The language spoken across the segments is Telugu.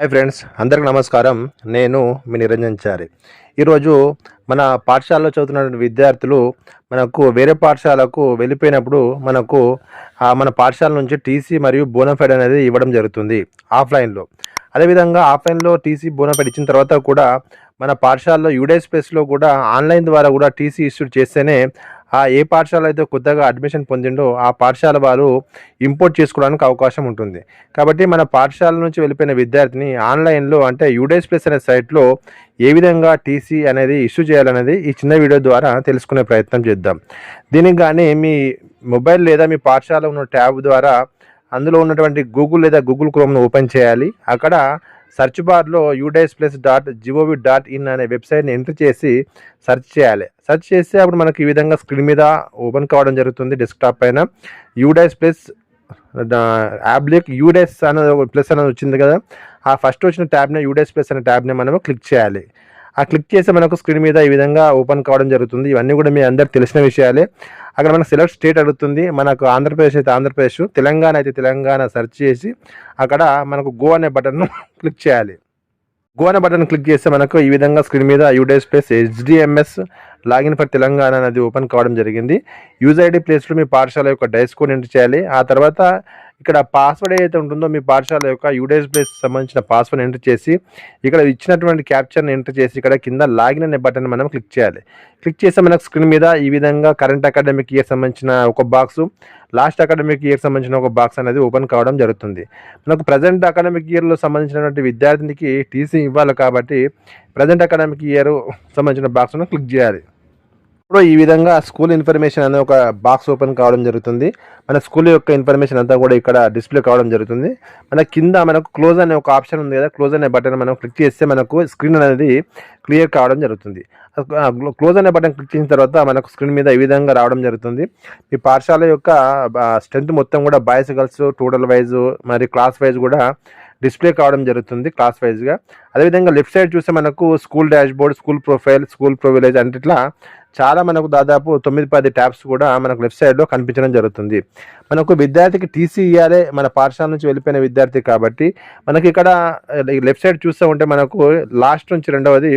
హాయ్ ఫ్రెండ్స్ అందరికి నమస్కారం. నేను మీ నిరంజన్ చారి. ఈరోజు మన పాఠశాలలో చదువుతున్న విద్యార్థులు మనకు వేరే పాఠశాలకు వెళ్ళిపోయినప్పుడు మనకు మన పాఠశాల నుంచి టీసీ మరియు బోనఫైడ్ అనేది ఇవ్వడం జరుగుతుంది ఆఫ్లైన్లో. అదేవిధంగా ఆఫ్లైన్లో టీసీ బోనఫైడ్ ఇచ్చిన తర్వాత కూడా మన పాఠశాలలో యూడే స్పేస్లో కూడా ఆన్లైన్ ద్వారా కూడా టీసీ ఇష్యూ చేస్తేనే ఆ ఏ పాఠశాల అయితే కొత్తగా అడ్మిషన్ పొందిండో ఆ పాఠశాల వారు ఇంపోర్ట్ చేసుకోవడానికి అవకాశం ఉంటుంది. కాబట్టి మన పాఠశాల నుంచి వెళ్ళిపోయిన విద్యార్థిని ఆన్లైన్లో అంటే యూడేస్ ప్లస్ అనే సైట్లో ఏ విధంగా టీసీ అనేది ఇష్యూ చేయాలనేది ఈ చిన్న వీడియో ద్వారా తెలుసుకునే ప్రయత్నం చేద్దాం. దీనికి కానీ మీ మొబైల్ లేదా మీ పాఠశాల ఉన్న ట్యాబ్ ద్వారా అందులో ఉన్నటువంటి గూగుల్ లేదా గూగుల్ క్రోమ్ను ఓపెన్ చేయాలి. అక్కడ సెర్చ్ బార్లో UDISE plus dot gov dot in అనే వెబ్సైట్ని ఎంటర్ చేసి సెర్చ్ చేయాలి. సెర్చ్ చేస్తే అప్పుడు మనకి ఈ విధంగా స్క్రీన్ మీద ఓపెన్ కావడం జరుగుతుంది డెస్క్టాప్ పైన. యూడైస్ ప్లస్ యాబ్లిక్ యూడైస్ అనేది ప్లస్ అనేది వచ్చింది కదా. ఆ ఫస్ట్ వచ్చిన ట్యాబ్ని యూడైస్ ప్లస్ అనే ట్యాబ్ని మనము క్లిక్ చేయాలి. ఆ క్లిక్ చేస్తే మనకు స్క్రీన్ మీద ఈ విధంగా ఓపెన్ కావడం జరుగుతుంది. ఇవన్నీ కూడా మీ అందరికి తెలిసిన విషయాలే. అక్కడ మనకు సెలెక్ట్ స్టేట్ అడుగుతుంది. మనకు ఆంధ్రప్రదేశ్ అయితే ఆంధ్రప్రదేశ్ తెలంగాణ అయితే తెలంగాణ సెర్చ్ చేసి అక్కడ మనకు గో అనే బటన్ను క్లిక్ చేయాలి. గో అనే బటన్ క్లిక్ చేస్తే మనకు ఈ విధంగా స్క్రీన్ మీద UDISE plus HDMS login for Telangana అనేది ఓపెన్ కావడం జరిగింది. యూజ్ ఐడి ప్లేస్లో మీ పాఠశాల యొక్క డైస్ కోడ్ ఎంటర్ చేయాలి. ఆ తర్వాత ఇక్కడ పాస్వర్డ్ ఏదైతే ఉంటుందో మీ పాఠశాల యొక్క యూడేస్ ప్లేస్ సంబంధించిన పాస్వర్డ్ ఎంటర్ చేసి ఇక్కడ ఇచ్చినటువంటి క్యాప్చర్ని ఎంటర్ చేసి ఇక్కడ కింద లాగిన్ అనే బటన్ మనం క్లిక్ చేయాలి. క్లిక్ చేస్తే మనకు స్క్రీన్ మీద ఈ విధంగా కరెంట్ అకాడమిక్ ఇయర్ సంబంధించిన ఒక బాక్స్ లాస్ట్ అకాడమిక్ ఇయర్ సంబంధించిన ఒక బాక్స్ అనేది ఓపెన్ కావడం జరుగుతుంది. మనకు ప్రజెంట్ అకాడమిక్ ఇయర్లో సంబంధించినటువంటి విద్యార్థినికి టీసీ ఇవ్వాలి కాబట్టి ప్రజెంట్ అకాడమిక్ ఇయర్ సంబంధించిన బాక్స్ను క్లిక్ చేయాలి. ఇప్పుడు ఈ విధంగా స్కూల్ ఇన్ఫర్మేషన్ అనే ఒక బాక్స్ ఓపెన్ కావడం జరుగుతుంది. మన స్కూల్ యొక్క ఇన్ఫర్మేషన్ అంతా కూడా ఇక్కడ డిస్ప్లే కావడం జరుగుతుంది. మన కింద మనకు క్లోజ్ అనే ఒక ఆప్షన్ ఉంది కదా క్లోజ్ అనే బటన్ మనం క్లిక్ చేస్తే మనకు స్క్రీన్ అనేది క్లియర్ కావడం జరుగుతుంది. క్లోజ్ అనే బటన్ క్లిక్ చేసిన తర్వాత మనకు స్క్రీన్ మీద ఈ విధంగా రావడం జరుగుతుంది. ఈ పాఠశాల యొక్క స్ట్రెంత్ మొత్తం కూడా బాయ్స్ గర్ల్స్ టోటల్ వైజ్ మరి క్లాస్ వైజ్ కూడా డిస్ప్లే కావడం జరుగుతుంది క్లాస్ వైజ్గా. అదేవిధంగా లెఫ్ట్ సైడ్ చూస్తే మనకు school dashboard school profile school privilege అంటే ఇట్లా చాలా మనకు దాదాపు తొమ్మిది పది ట్యాబ్స్ కూడా మనకు లెఫ్ట్ సైడ్లో కనిపించడం జరుగుతుంది. మనకు విద్యార్థికి టీసీ ఇవ్వాలి మన పాఠశాల నుంచి వెళ్ళిపోయిన విద్యార్థి కాబట్టి మనకి ఇక్కడ లెఫ్ట్ సైడ్ చూస్తూ ఉంటే మనకు లాస్ట్ నుంచి రెండవది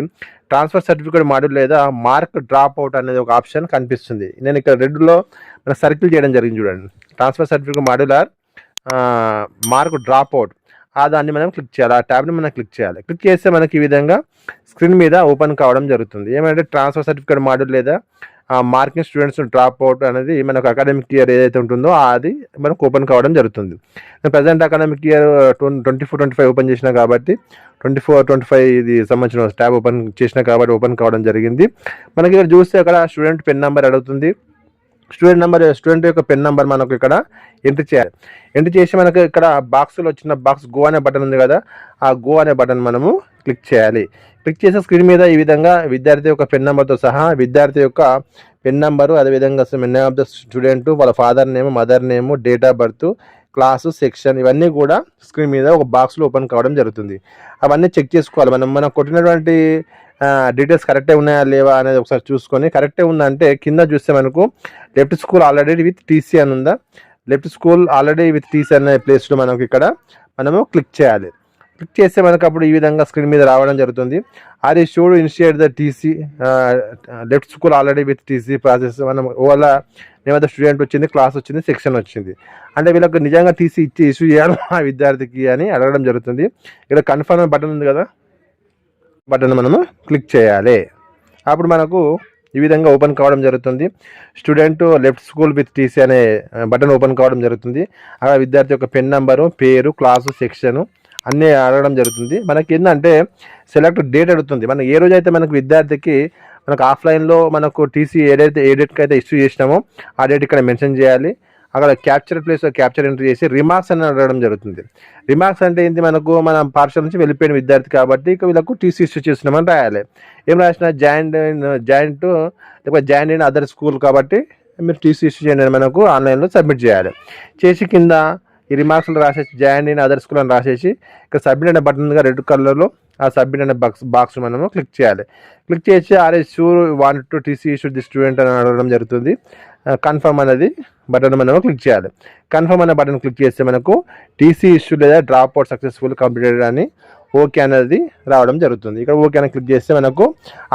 ట్రాన్స్ఫర్ సర్టిఫికేట్ మాడ్యూల్ లేదా మార్క్ డ్రాప్ అవుట్ అనేది ఒక ఆప్షన్ కనిపిస్తుంది. నేను ఇక్కడ రెడ్లో మన సర్కిల్ చేయడం జరిగింది చూడండి. Transfer certificate module or mark drop out. ఆ దాన్ని మనం క్లిక్ చేయాలి ఆ ట్యాబ్ని మనం క్లిక్ చేయాలి. క్లిక్ చేస్తే మనకి ఈ విధంగా స్క్రీన్ మీద ఓపెన్ కావడం జరుగుతుంది. ఏమంటే ట్రాన్స్ఫర్ సర్టిఫికేట్ మాడ్యూల్ లేదా మార్కింగ్ స్టూడెంట్స్ డ్రాప్ అవుట్ అనేది మనకు అకాడమిక్ ఇయర్ ఏదైతే ఉంటుందో అది మనకు ఓపెన్ కావడం జరుగుతుంది. నేను present academic year twenty four twenty five open చేసిన కాబట్టి ట్వంటీ ఫోర్ ట్వంటీ ఫైవ్ ఇది సంబంధించిన ట్యాబ్ ఓపెన్ చేసిన కాబట్టి ఓపెన్ కావడం జరిగింది. మనకి ఇక్కడ చూస్తే అక్కడ స్టూడెంట్ పెన్ నెంబర్ అడుగుతుంది. స్టూడెంట్ నెంబర్ స్టూడెంట్ యొక్క పెన్ నెంబర్ మనకు ఇక్కడ ఎంటర్ చేయాలి. ఎంటర్ చేసి మనకు ఇక్కడ బాక్స్లో వచ్చిన బాక్స్ గో అనే బటన్ ఉంది కదా ఆ గో అనే బటన్ మనము క్లిక్ చేయాలి. క్లిక్ చేసే స్క్రీన్ మీద ఈ విధంగా విద్యార్థి యొక్క పెన్ నెంబర్తో సహా విద్యార్థి యొక్క పెన్ నెంబరు అదేవిధంగా మెన్ ఆఫ్ ద స్టూడెంట్ వాళ్ళ father name mother name date of birth class section ఇవన్నీ కూడా స్క్రీన్ మీద ఒక బాక్స్లో ఓపెన్ కావడం జరుగుతుంది. అవన్నీ చెక్ చేసుకోవాలి. మనం మనం కొట్టినటువంటి డీటెయిల్స్ కరెక్టే ఉన్నాయా లేవా అనేది ఒకసారి చూసుకొని కరెక్టే ఉందంటే కింద చూస్తే మనకు left school already with TC అని ఉందా? Left school already with TC అనే ప్లేస్లో మనకు ఇక్కడ మనము క్లిక్ చేయాలి. క్లిక్ చేస్తే మనకు అప్పుడు ఈ విధంగా స్క్రీన్ మీద రావడం జరుగుతుంది. అది should initiate the TC left school already with TC process మనం ఓలా ఏమైతే స్టూడెంట్ వచ్చింది క్లాస్ వచ్చింది సెక్షన్ వచ్చింది. అంటే వీళ్ళకి నిజంగా టీసీ ఇచ్చి ఇష్యూ చేయాలి ఆ విద్యార్థికి అని అడగడం జరుగుతుంది. ఇక్కడ కన్ఫర్మ్ బటన్ ఉంది కదా? బటన్ మనము క్లిక్ చేయాలి. అప్పుడు మనకు ఈ విధంగా ఓపెన్ కావడం జరుగుతుంది. Student left school with TC అనే బటన్ ఓపెన్ కావడం జరుగుతుంది. అలా విద్యార్థి యొక్క పెన్ నెంబరు పేరు క్లాసు సెక్షను అన్నీ అడగడం జరుగుతుంది. మనకి ఏంటంటే సెలెక్ట్ డేట్ అడుగుతుంది. మనం ఏ రోజైతే మనకు విద్యార్థికి మనకు ఆఫ్లైన్లో మనకు టీసీ ఏదైతే ఏ డేట్కి అయితే ఇష్యూ చేసినామో ఆ డేట్ ఇక్కడ మెన్షన్ చేయాలి. అక్కడ క్యాప్చర్ ప్లేస్లో క్యాప్చర్ ఎంట్రీ చేసి రిమార్క్స్ అని అడగడం జరుగుతుంది. రిమార్క్స్ అంటే ఏంటి మనకు మనం పాఠశాల నుంచి వెళ్ళిపోయిన విద్యార్థి కాబట్టి ఇక వీళ్ళకు టీసీ ఇష్యూ చేస్తున్నామని రాయాలి. ఏం రాసిన జాయింట్ జాయింట్ లేకపోతే జాయింట్ ఇన్ అదర్ స్కూల్ కాబట్టి మీరు టీసీ ఇష్యూ చేయండి మనకు ఆన్లైన్లో సబ్మిట్ చేయాలి. చేసి కింద ఈ రిమార్క్స్లో రాసేసి జాయిన్ అయిన అదర్ స్కూల్ అని రాసేసి ఇక్కడ సబ్మిట్ అనే బటన్ ఉందిగా రెడ్ కలర్లో ఆ సబ్మిట్ అనే బాక్స్ బాక్స్ మనము క్లిక్ చేయాలి. క్లిక్ చేసి are sure want to TC issue the student అని అడగడం జరుగుతుంది. కన్ఫర్మ్ అనేది బటన్ మనం క్లిక్ చేయాలి. కన్ఫర్మ్ అనే బటన్ క్లిక్ చేస్తే మనకు టీసీ ఇష్యూ లేదా డ్రాప్ అవుట్ సక్సెస్ఫుల్ కంప్లీటెడ్ అని ఓకే అనేది రావడం జరుగుతుంది. ఇక్కడ ఓకే అని క్లిక్ చేస్తే మనకు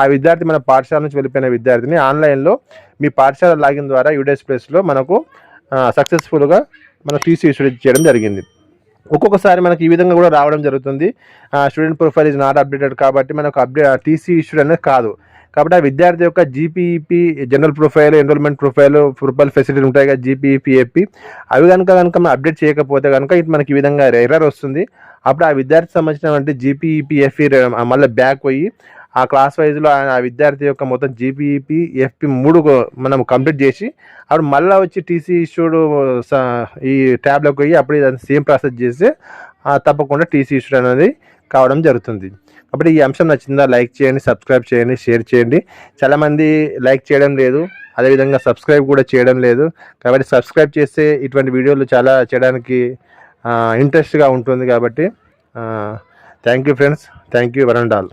ఆ విద్యార్థి మన పాఠశాల నుంచి వెళ్ళిపోయిన విద్యార్థిని ఆన్లైన్లో మీ పాఠశాల లాగిన్ ద్వారా యూడెస్ ప్లేస్లో మనకు సక్సెస్ఫుల్గా మనం టీసీ ఇష్యూ చేయడం జరిగింది. ఒక్కొక్కసారి మనకి ఈ విధంగా కూడా రావడం జరుగుతుంది. Student profile is not updated కాబట్టి మనకు అప్డేట్ టీసీ ఇష్యూడ్ అనేది కాదు. కాబట్టి ఆ విద్యార్థి యొక్క GPEP general profile enrolment profile profile facility ఉంటాయి కదా జీపీఈపీ ఏపీ అవి కనుక కనుక మనం అప్డేట్ చేయకపోతే కనుక ఇది మనకి ఈ విధంగా ఎర్రర్ వస్తుంది. అప్పుడు ఆ విద్యార్థి సంబంధించినటువంటి జీపీఈపీ ఎఫ్ఈ మళ్ళీ బ్యాక్ పోయి ఆ క్లాస్ వైజ్లో ఆ విద్యార్థి యొక్క మొత్తం జీపీఈపీ ఎఫ్పి మూడు మనం కంప్లీట్ చేసి అప్పుడు మళ్ళీ వచ్చి టీసీ ఇష్యూడ్ ఈ ట్యాబ్లోకి పోయి అప్పుడు ఇది సేమ్ ప్రాసెస్ చేసి తప్పకుండా టీసీ ఇష్యూడ్ అనేది కావడం జరుగుతుంది. కాబట్టి ఈ అంశం నచ్చిందా లైక్ చేయండి సబ్స్క్రైబ్ చేయండి షేర్ చేయండి. చాలామంది లైక్ చేయడం లేదు అదేవిధంగా సబ్స్క్రైబ్ కూడా చేయడం లేదు. కాబట్టి సబ్స్క్రైబ్ చేస్తే ఇటువంటి వీడియోలు చాలా చేయడానికి ఇంట్రెస్ట్గా ఉంటుంది కాబట్టి thank you friends thank you వరండాల్.